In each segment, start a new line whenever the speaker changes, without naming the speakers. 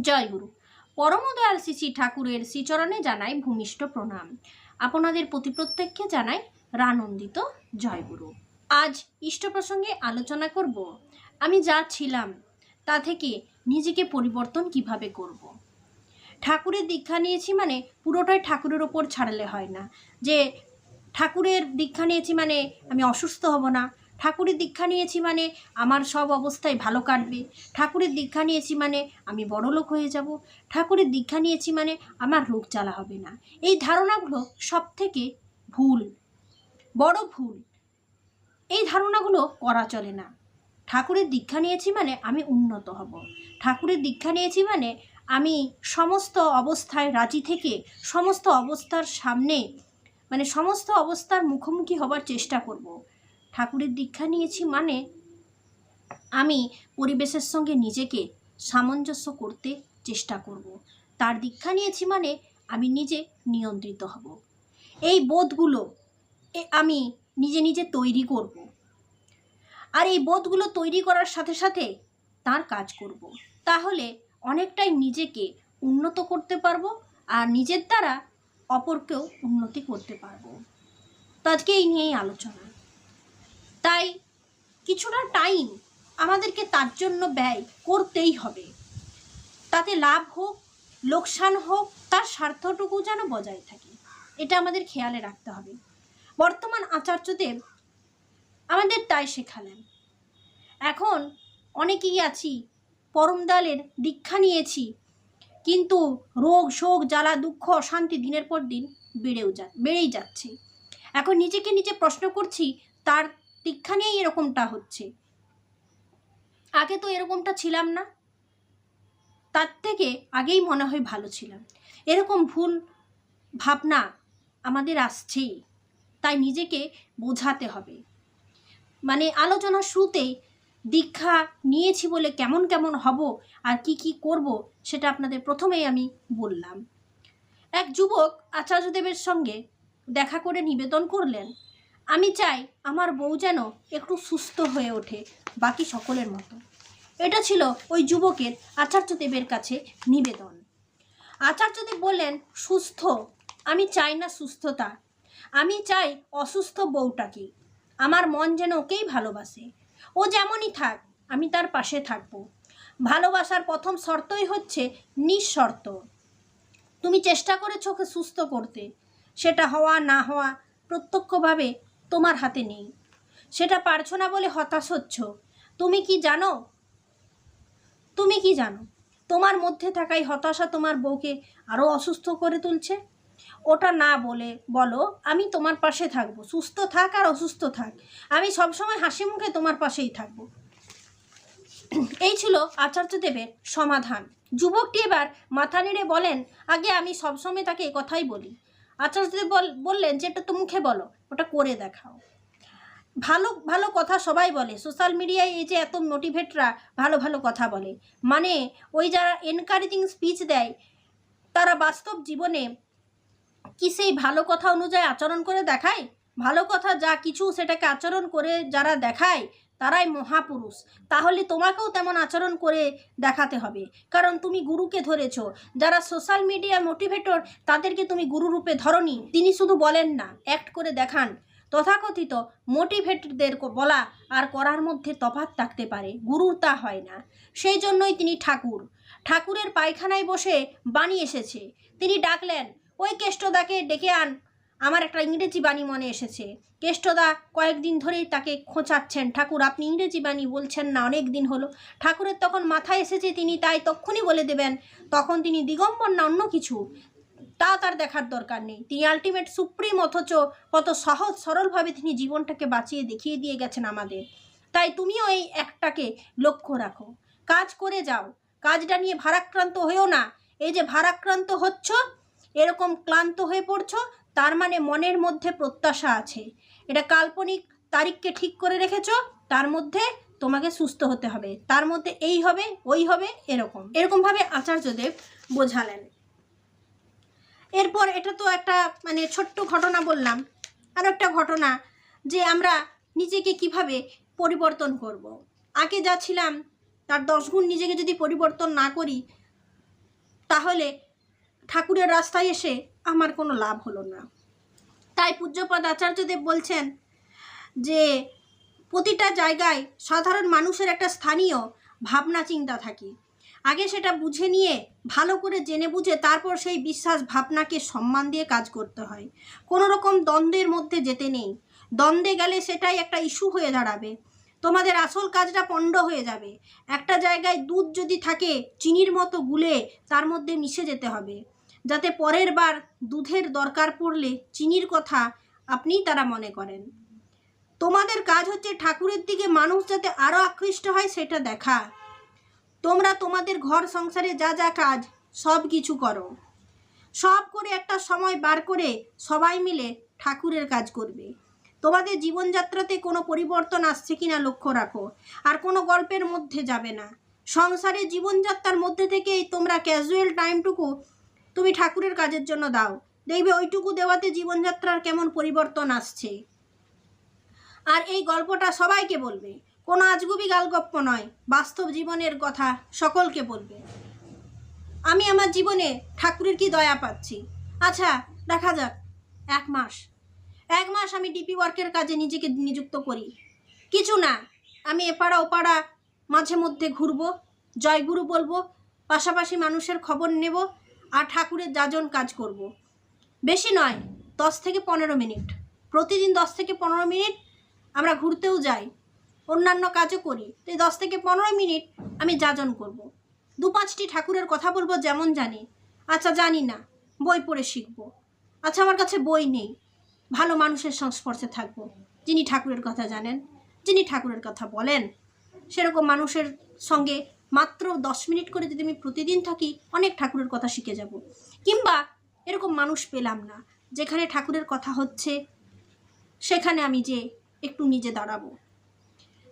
জয় গুরু পরমদয়াল শ্রী ঠাকুরের শ্রীচরণে জানাই ভূমিষ্ঠ প্রণাম। আপনাদের প্রতি প্রত্যেককে জানাই রানন্দিত জয় গুরু আজ ইষ্ট প্রসঙ্গে আলোচনা করব। আমি যা ছিলাম, তা থেকে নিজেকে পরিবর্তন কীভাবে করব। ঠাকুরের দীক্ষা নিয়েছি মানে পুরোটাই ঠাকুরের ওপর ছাড়লে হয় না। যে ঠাকুরের দীক্ষা নিয়েছি মানে আমি অসুস্থ হব না ঠাকুরের দীক্ষা নিয়েছি মানে আমার সব অবস্থায় ভালো কাটবে। ঠাকুরের দীক্ষা নিয়েছি মানে আমি বড়লোক হয়ে যাব। ঠাকুরের দীক্ষা নিয়েছি মানে আমার রোগ জ্বালা হবে না। এই ধারণাগুলো সব থেকে ভুল, বড় ভুল। এই ধারণাগুলো করা চলে না। ঠাকুরের দীক্ষা নিয়েছি মানে আমি উন্নত হব। ঠাকুরের দীক্ষা নিয়েছি মানে আমি সমস্ত অবস্থায় রাজি থেকে সমস্ত অবস্থার সামনে মানে সমস্ত অবস্থার মুখোমুখি হবার চেষ্টা করব। ঠাকুরের দীক্ষা নিয়েছি মানে আমি পরিবেশের সঙ্গে নিজেকে সামঞ্জস্য করতে চেষ্টা করব। তার দীক্ষা নিয়েছি মানে আমি নিজে নিয়ন্ত্রিত হব। এই বোধগুলো আমি নিজে নিজে তৈরি করব। আর এই বোধগুলো তৈরি করার সাথে সাথে তার কাজ করব। তাহলে অনেকটাই নিজেকে উন্নত করতে পারব আর নিজের দ্বারা অপরকেও উন্নতি করতে পারব। তো আজকে এই নিয়েই আলোচনা। তাই কিছুটা টাইম আমাদেরকে তার জন্য ব্যয় করতেই হবে। তাতে লাভ হোক, লোকসান হোক, তার স্বার্থটুকু যেন বজায় থাকে। এটা আমাদের খেয়ালে রাখতে হবে। বর্তমান আচার্যদেব আমাদের তাই শেখালেন। এখন অনেকেই আছি পরমদালের দীক্ষা নিয়েছি, কিন্তু রোগ শোক, জ্বালা, দুঃখ, অশান্তি দিনের পর দিন বেড়েও যা, বেড়েই যাচ্ছে। এখন নিজেকে নিজে প্রশ্ন করছি, তার নিয়েই এরকমটা হচ্ছে। আগে তো এরকমটা ছিলাম না। তার থেকে আগেই মনে হয় ভালো ছিলাম। এরকম ভুল ভাবনা আমাদের আসছেই, তাই নিজেকে বোঝাতে হবে। মানে আলোচনা শুরুতেই দীক্ষা নিয়েছি বলে কেমন কেমন হব আর কি কি করব সেটা আপনাদের প্রথমেই আমি বললাম। এক যুবক আচার্যদেবের সঙ্গে দেখা করে নিবেদন করলেন আমি চাই আমার বউ যেন একটু সুস্থ হয়ে ওঠে, বাকি সকলের মতো। এটা ছিল ওই যুবকের আচার্যদেবের কাছে নিবেদন। আচার্যদেব বললেন, সুস্থ, আমি চাই না সুস্থতা। আমি চাই অসুস্থ বউটাকে। আমার মন যেন ওকেই ভালোবাসে। ও যেমনই থাক, আমি তার পাশে থাকব। ভালোবাসার প্রথম শর্তই হচ্ছে নিঃশর্ত। তুমি চেষ্টা করেছ ওকে সুস্থ করতে। সেটা হওয়া না হওয়া প্রত্যক্ষভাবে তোমার হাতে নেই। সেটা পারছ না বলে হতাশ হচ্ছ। তুমি কি জানো? তুমি কি জানো? তোমার মধ্যে থাকাই হতাশা তোমার বউকে আরও অসুস্থ করে তুলছে? ওটা না বলে বলো, আমি তোমার পাশে থাকব। সুস্থ থাক আর অসুস্থ থাক। আমি সবসময় হাসি মুখে তোমার পাশেই থাকব। এই ছিল আচার্যদেবের সমাধান। যুবকটি এবার মাথা নেড়ে বলেন, আগে আমি সবসময় তাকে কথাই বলি। আচার্যদেব বল, বললেন যে এটা তো মুখে বলো। ওটা করে দেখাও। ভালো ভালো কথা সবাই বলে। সোশ্যাল মিডিয়ায় এই যে এত মোটিভেটরা ভালো ভালো কথা বলে। মানে ওই যারা এনকারেজিং স্পিচ দেয়, তারা বাস্তব জীবনে কি সেই ভালো কথা অনুযায়ী আচরণ করে দেখায়? ভালো কথা যা কিছু সেটাকে আচরণ করে যারা দেখায় তারাই মহাপুরুষ। তাহলে তোমাকেও তেমন আচরণ করে দেখাতে হবে। কারণ তুমি গুরুকে ধরেছ। যারা সোশ্যাল মিডিয়া মোটিভেটর তাদেরকে তুমি গুরুরূপে ধরনি। তিনি শুধু বলেন না অ্যাক্ট করে দেখান। তথাকথিত মোটিভেটরদের বলা আর করার মধ্যে তফাত থাকতে পারে। গুরুর তা হয় না। সেই জন্যই তিনি ঠাকুর। ঠাকুরের পায়খানায় বসে বাণী এসেছে। তিনি ডাকলেন, ওই কেষ্টদাকে ডেকে আন। আমার একটা ইংরেজি বাণী মনে এসেছে। কেষ্টদা, কয়েকদিন ধরেই তাকে খোঁচাচ্ছেন। ঠাকুর, আপনি ইংরেজি বাণী বলছেন না, অনেক দিন হলো। ঠাকুরের তখন মাথায় এসেছে, তিনি তাই তক্ষুনি বলে দেবেন। তখন তিনি দিগম্বর না অন্য কিছু? তা তার দেখার দরকার নেই। তিনি আলটিমেট সুপ্রিম অথচ কত সহজ, সরলভাবে তিনি জীবনটাকে বাঁচিয়ে দেখিয়ে দিয়ে গেছেন আমাদের। তাই তুমিও এই একটাকে লক্ষ্য রাখো। কাজ করে যাও। কাজটা নিয়ে ভারাক্রান্ত হয়েও না। এই যে ভারাক্রান্ত হচ্ছ, এরকম ক্লান্ত হয়ে পড়ছো তার মানে মনের মধ্যে প্রত্যাশা আছে। এটা কাল্পনিক তারিখকে ঠিক করে রেখেছ, তার মধ্যে তোমাকে সুস্থ হতে হবে। তার মধ্যে এই হবে, ওই হবে, এরকম। এরকমভাবে আচার্যদেব বোঝালেন। এরপর এটা তো একটা মানে ছোট্ট ঘটনা বললাম। আর একটা ঘটনা যে আমরা নিজেকে কীভাবে পরিবর্তন করব। আগে যা ছিলাম, তার দশ গুণ নিজেকে যদি পরিবর্তন না করি, তাহলে ঠাকুরের রাস্তায় এসে আমার কোনো লাভ হলো না। তাই পূজ্যপদ আচার্যদেব বলছেন যে, প্রতিটা জায়গায় সাধারণ মানুষের একটা স্থানীয় ভাবনা, চিন্তা থাকে। আগে সেটা বুঝে নিয়ে, ভালো করে জেনে বুঝে তারপর সেই বিশ্বাস ভাবনাকে সম্মান দিয়ে কাজ করতে হয়। কোনো রকম দ্বন্দ্বের মধ্যে যেতে নেই। দ্বন্দ্বে গেলে সেটাই একটা ইস্যু হয়ে দাঁড়াবে। তোমাদের আসল কাজটা পণ্ড হয়ে যাবে। একটা জায়গায় দুধ যদি থাকে, চিনির মতো গুলে তার মধ্যে মিশে যেতে হবে। যাতে পরের বার দুধের দরকার পড়লে চিনির কথা আপনিই তারা মনে করেন। তোমাদের কাজ হচ্ছে ঠাকুরের দিকে মানুষ যাতে আরও আকৃষ্ট হয় সেটা দেখা। তোমরা তোমাদের ঘর সংসারে যা যা কাজ, সব কিছু করো। সব করে একটা সময় বার করে সবাই মিলে ঠাকুরের কাজ করবে। তোমাদের জীবনযাত্রাতে কোনো পরিবর্তন আসছে কিনা লক্ষ্য রাখো। আর কোনো গল্পের মধ্যে যাবে না। সংসারে জীবনযাত্রার মধ্যে থেকেই তোমরা ক্যাজুয়াল টাইমটুকু তুমি ঠাকুরের কাজের জন্য দাও। দেখবে ওইটুকু দেওয়াতে জীবনযাত্রার কেমন পরিবর্তন আসছে। আর এই গল্পটা সবাইকে বলবে। কোনো আজগুবি গালগপ্প নয়, বাস্তব জীবনের কথা সকলকে বলবে। আমি আমার জীবনে ঠাকুরের কি দয়া পাচ্ছি? আচ্ছা দেখা যাক। এক মাস। এক মাস আমি ডিপি ওয়ার্কের কাজে নিজেকে নিযুক্ত করি। কিছু না, আমি এপাড়া ওপাড়া মাঝে মধ্যে ঘুরবো, জয়গুরু বলব, পাশাপাশি মানুষের খবর নেব আর ঠাকুরের যাজন কাজ করব। বেশি নয়, দশ থেকে পনেরো মিনিট। প্রতিদিন দশ থেকে পনেরো মিনিট আমরা ঘুরতেও যাই। অন্যান্য কাজও করি। তো এই দশ থেকে পনেরো মিনিট আমি যাজন করব। দু পাঁচটি ঠাকুরের কথা বলব যেমন জানি। আচ্ছা জানি না। বই পড়ে শিখব। আচ্ছা আমার কাছে বই নেই। ভালো মানুষের সংস্পর্শে থাকব। যিনি ঠাকুরের কথা জানেন, যিনি ঠাকুরের কথা বলেন, সেরকম মানুষের সঙ্গে মাত্র দশ মিনিট করে যদি আমি প্রতিদিন থাকি, অনেক ঠাকুরের কথা শিখে যাব। কিংবা এরকম মানুষ পেলাম না, যেখানে ঠাকুরের কথা হচ্ছে, সেখানে আমি যে একটু নিজে দাঁড়াবো।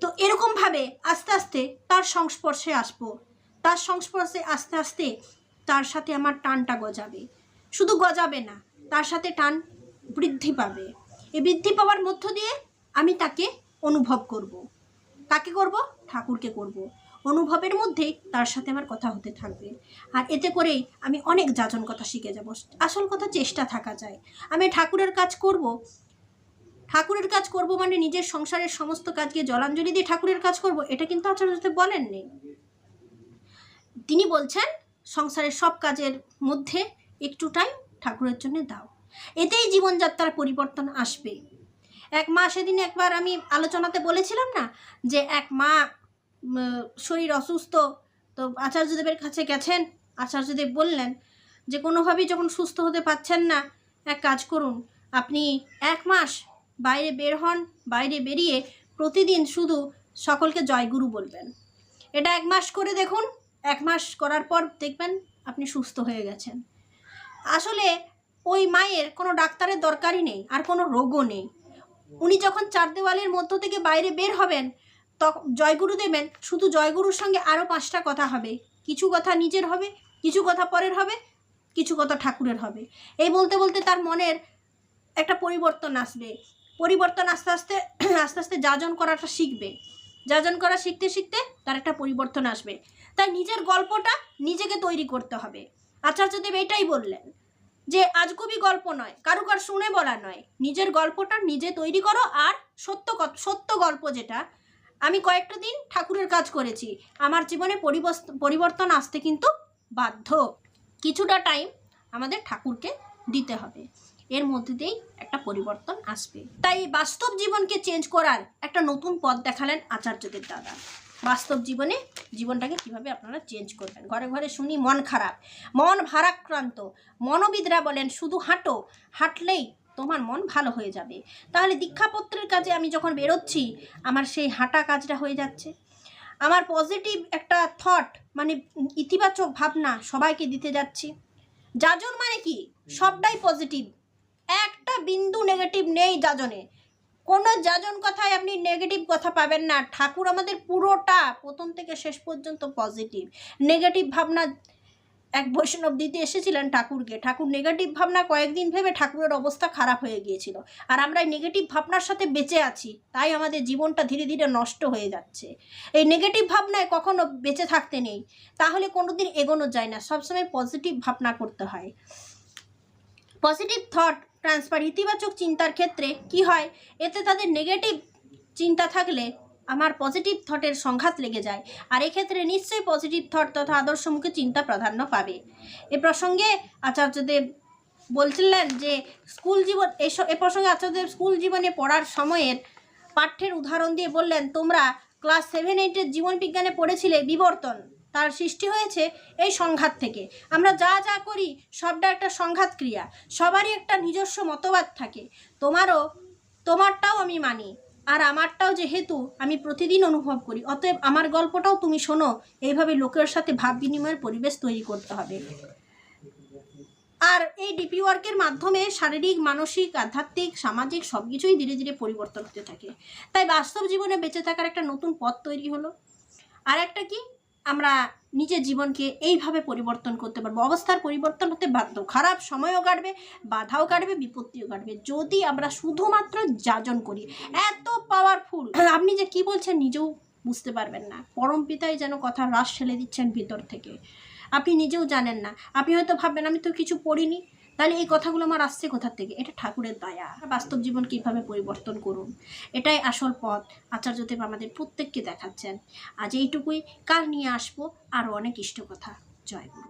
তো এরকমভাবে আস্তে আস্তে তার সংস্পর্শে আসব। তার সংস্পর্শে আস্তে আস্তে তার সাথে আমার টানটা গজাবে। শুধু গজাবে না, তার সাথে টান বৃদ্ধি পাবে। এই বৃদ্ধি পাওয়ার মধ্য দিয়ে আমি তাকে অনুভব করব। তাকে করব? ঠাকুরকে করব। অনুভবের মধ্যেই তার সাথে আমার কথা হতে থাকবে। আর এতে করেই আমি অনেক যাজন কথা শিখে যাব। আসল কথা চেষ্টা থাকা যায়। আমি ঠাকুরের কাজ করব। ঠাকুরের কাজ করব মানে নিজের সংসারের সমস্ত কাজকে জলাঞ্জলি দিয়ে ঠাকুরের কাজ করব, এটা কিন্তু আচার্যদেব বলেননি। তিনি বলছেন, সংসারের সব কাজের মধ্যে একটু টাইম ঠাকুরের জন্য দাও। এতেই জীবনযাত্রার পরিবর্তন আসবে। এক মা সেদিন একবার আমি আলোচনাতে বলেছিলাম না যে, এক মা শরীর অসুস্থ, তো আচার্যদেবের কাছে গেছেন, আচার্যদেব বললেন যে কোনোভাবেই যখন সুস্থ হতে পারছেন না, এক কাজ করুন, আপনি এক মাস বাইরে বের হন, বাইরে বেরিয়ে প্রতিদিন শুধু সকলকে জয়গুরু বলবেন। এটা এক মাস করে দেখুন, এক মাস করার পর দেখবেন আপনি সুস্থ হয়ে গেছেন। আসলে ওই মায়ের কোনো ডাক্তারের দরকারই নেই, আর কোনো রোগও নেই। উনি যখন চার দেওয়ালের মধ্য থেকে বাইরে বের হবেন তখন জয়গুরু দেবেন শুধু জয়গুরুর সঙ্গে আরও পাঁচটা কথা হবে। কিছু কথা নিজের হবে, কিছু কথা পরের হবে, কিছু কথা ঠাকুরের হবে। এই বলতে বলতে তার মনের একটা পরিবর্তন আসবে। পরিবর্তন আস্তে আস্তে আস্তে আস্তে যাজন করাটা শিখবে। যাজন করা শিখতে শিখতে তার একটা পরিবর্তন আসবে। তাই নিজের গল্পটা নিজেকে তৈরি করতে হবে। আচার্যদেব এটাই বললেন যে আজগুবি গল্প নয় কারও কার শুনে বলা নয়। নিজের গল্পটা নিজে তৈরি করো আর সত্য সত্য গল্প যেটা আমি কয়েকটা দিন ঠাকুরের কাজ করেছি। আমার জীবনে পরিবর্তন আসতে কিন্তু বাধ্য। কিছুটা টাইম আমাদের ঠাকুরকে দিতে হবে। এর মধ্যে দিয়েই একটা পরিবর্তন আসবে। তাই বাস্তব জীবনকে চেঞ্জ করার একটা নতুন পথ দেখালেন আচার্যদের দাদা বাস্তব জীবনে জীবনটাকে কীভাবে আপনারা চেঞ্জ করবেন? ঘরে ঘরে শুনি মন খারাপ, মন ভারাক্রান্ত, মনোবিদরা বলেন, শুধু হাঁটো, হাঁটলেই তোমার মন ভালো হয়ে যাবে। তাহলে দীক্ষাপত্রের কাজে আমি যখন বেরোচ্ছি, আমার সেই হাঁটা কাজটা হয়ে যাচ্ছে। আমার পজিটিভ একটা থট মানে ইতিবাচক ভাবনা সবাইকে দিতে যাচ্ছি। যাজন মানে কি? সবটাই পজিটিভ একটা বিন্দু নেগেটিভ নেই যাজনে। কোনো যাজন কথায় আপনি নেগেটিভ কথা পাবেন না। ঠাকুর আমাদের পুরোটা প্রথম থেকে শেষ পর্যন্ত পজিটিভ নেগেটিভ ভাবনা এক বৈষ্ণব দিতে এসেছিলেন ঠাকুরকে। ঠাকুর নেগেটিভ ভাবনা কয়েকদিন ভেবে ঠাকুরের অবস্থা খারাপ হয়ে গিয়েছিল। আর আমরা এই নেগেটিভ ভাবনার সাথে বেঁচে আছি, তাই আমাদের জীবনটা ধীরে ধীরে নষ্ট হয়ে যাচ্ছে। এই নেগেটিভ ভাবনায় কখনো বেঁচে থাকতে নেই। তাহলে কোনোদিন এগোনো যায় না। সবসময় পজিটিভ ভাবনা করতে হয়। পজিটিভ থট ট্রান্সফার ইতিবাচক চিন্তার ক্ষেত্রে কি হয়? এতে তাদের নেগেটিভ চিন্তা থাকলে আমার পজিটিভ থটের সংঘাত লেগে যায়। আর এক্ষেত্রে নিশ্চয়ই পজিটিভ থট তথা আদর্শমুখী চিন্তা প্রাধান্য পাবে। এ প্রসঙ্গে আচার্যদেব বলছিলেন যে স্কুল জীবন এ প্রসঙ্গে আচার্যদেব স্কুল জীবনে পড়ার সময়ের পাঠ্যের উদাহরণ দিয়ে বললেন, তোমরা ক্লাস সেভেন এইটের জীবন বিজ্ঞানে পড়েছিলে, বিবর্তন। তার সৃষ্টি হয়েছে এই সংঘাত থেকে। আমরা যা যা করি, সবটা একটা সংঘাত ক্রিয়া। সবারই একটা নিজস্ব মতবাদ থাকে। তোমারও তোমারটাও আমি মানি। আর আমারটাও যেহেতু আমি প্রতিদিন অনুভব করি, অতএব আমার গল্পটাও তুমি শোনো। এইভাবে লোকের সাথে ভাব বিনিময়ের পরিবেশ তৈরি করতে হবে। আর এই ডিপি ওয়ার্কের মাধ্যমে শারীরিক, মানসিক, আধ্যাত্মিক, সামাজিক সব কিছুই ধীরে ধীরে পরিবর্তন হতে থাকে। তাই বাস্তব জীবনে বেঁচে থাকার একটা নতুন পথ তৈরি হলো। আর একটা কি? আমরা নিজের জীবনকে এইভাবে পরিবর্তন করতে পারব। অবস্থার পরিবর্তন হতে বাধ্য। খারাপ সময়ও কাটবে, বাধাও কাটবে, বিপত্তিও কাটবে। যদি আমরা শুধুমাত্র যাজন করি, এত পাওয়ারফুল আপনি যে কি বলছেন নিজেও বুঝতে পারবেন না। পরম পিতাই যেন কথা রাস ঠেলে দিচ্ছেন ভিতর থেকে। আপনি নিজেও জানেন না। আপনি হয়তো ভাববেন, আমি তো কিছু পড়িনি। তাহলে এই কথাগুলো আমার আসছে কোথার থেকে? এটা ঠাকুরের দয়া। বাস্তব জীবন কীভাবে পরিবর্তন করুন? এটাই আসল পথ আচার্যদেব আমাদের প্রত্যেককে দেখাচ্ছেন। আজ এইটুকুই। কাল নিয়ে আসব আরও অনেক ইষ্ট কথা। জয় গুরু।